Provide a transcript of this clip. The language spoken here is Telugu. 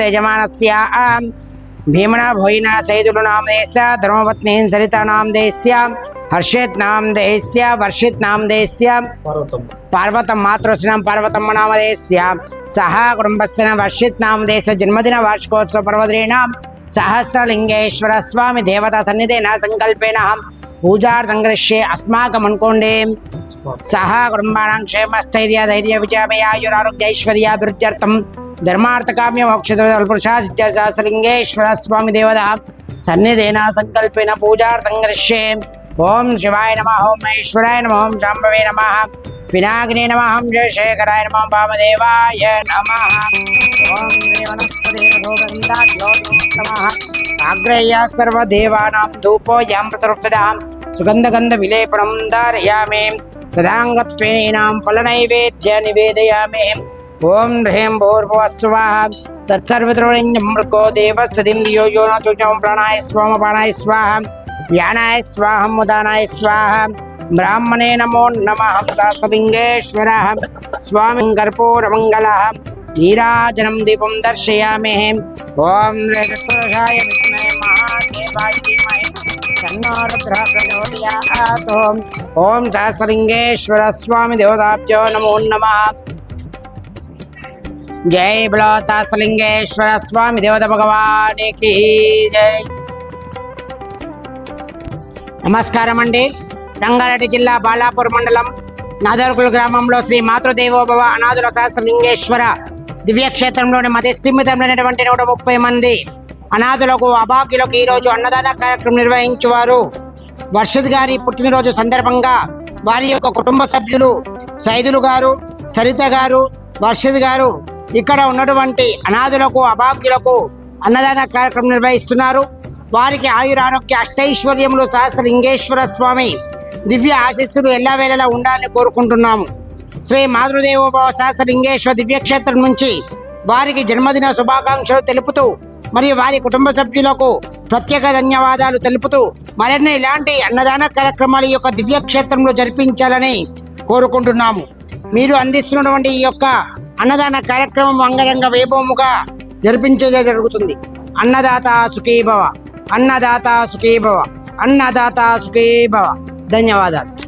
యజమానస్య భీమణ భోయిన సైదులు నామదేశ ధర్మపత్ని సరిత నామదేశ్య హర్షిత్ నామదేశ్య వర్షిత్ నామదేశ్య పర్వతం పార్వతం మాతృశ్నం పార్వతమ్మ నామదేశ్య. సహ కుటుంబస్య వర్షిత్ నామదేశ జన్మదిన వార్షికోత్సవ పర్వదిన సహస్రలింగేశ్వర స్వామి దేవతా సన్నిధేన సంకల్పేన. పూజార్థం అస్మాకం అనుకోండి సహ కుటుంబానాం క్షేమస్థైర్య ధైర్య విజయమయాయురారోగ్యైశ్వర్యాభివృద్ధ్యర్థం ధర్మార్థకామ్య మోక్షశాస్త్రలింగేశ్వర స్వామి దేవత సన్నిధేన సంకల్పేన పూజార్థం ఓం శివాయ నమ ఓం మహేశ్వరాయ నమ ఓం శాంభవే నమ వినాగినే నమ ఓం జయశేఖరాయ నమ వామదేవాయ నమ ఓం దేవనస్పతిరథోగంధాద్యోతమః ఆగ్రేయ సర్వదేవానాం ధూపోయం ప్రతృప్తదాం सुगंधगंध सुगन्धगन्धविलेपणं धारयामि तदाङ्गत्वेनां फलनैवेद्य निवेदयामि ॐ ह्रीं भूर्भुवः स्वाहा तत्सर्वद्रोणिमृको देवस्तदिं यो यो न तुजं प्राणाय स्वाम प्राणाय स्वाहा। ध्यानाय स्वाहं मुदानाय स्वाहा। ब्राह्मणे नमो नमः दासलिङ्गेश्वरः। स्वामिं कर्पूरमङ्गलः। नीराजनं दीपं दर्शयामहे ॐ महादेवाय ఓం సహస్రలింగేశ్వర స్వామి దేవతాభ్యో నమో నమ జై బలో సహస్రలింగేశ్వర స్వామి దేవత భగవానికి జై నమస్కారం అండి రంగారెడ్డి జిల్లా బాలాపూర్ మండలం నాదర్కుల గ్రామంలో శ్రీ మాతృదేవోభవ అనాథుల సహస్రలింగేశ్వర దివ్యక్షేత్రంలోని మతిస్థిమితమైనటువంటి నూట ముప్పై మంది అనాథులకు అభాగ్యులకు ఈరోజు అన్నదాన కార్యక్రమం నిర్వహించేవారు. వర్షద్ గారి పుట్టినరోజు సందర్భంగా వారి యొక్క కుటుంబ సభ్యులు సైదులు గారు సరిత గారు వర్షద్ గారు ఇక్కడ ఉన్నటువంటి అనాథులకు అభాగ్యులకు అన్నదాన కార్యక్రమం నిర్వహిస్తున్నారు. వారికి ఆయురారోగ్య అష్టైశ్వర్యములు సహస్రలింగేశ్వర స్వామి దివ్య ఆశీస్సులు ఎల్లవేళలా ఉండాలని కోరుకుంటున్నాము. శ్రీ మాతృదేవోభవ సహస్రలింగేశ్వర దివ్యక్షేత్రం నుంచి వారికి జన్మదిన శుభాకాంక్షలు తెలుపుతూ మరియు వారి కుటుంబ సభ్యులకు ప్రత్యేక ధన్యవాదాలు తెలుపుతూ మరిన్ని ఇలాంటి అన్నదాన కార్యక్రమాలు ఈ యొక్క దివ్యక్షేత్రంలో జరిపించాలని కోరుకుంటున్నాము. మీరు అందిస్తున్నటువంటి ఈ యొక్క అన్నదాన కార్యక్రమం అంగరంగ వైభవముగా జరిపించడం జరుగుతుంది. అన్నదాత సుఖీభవ అన్నదాత సుఖీభవ అన్నదాత సుఖీభవ. ధన్యవాదాలు.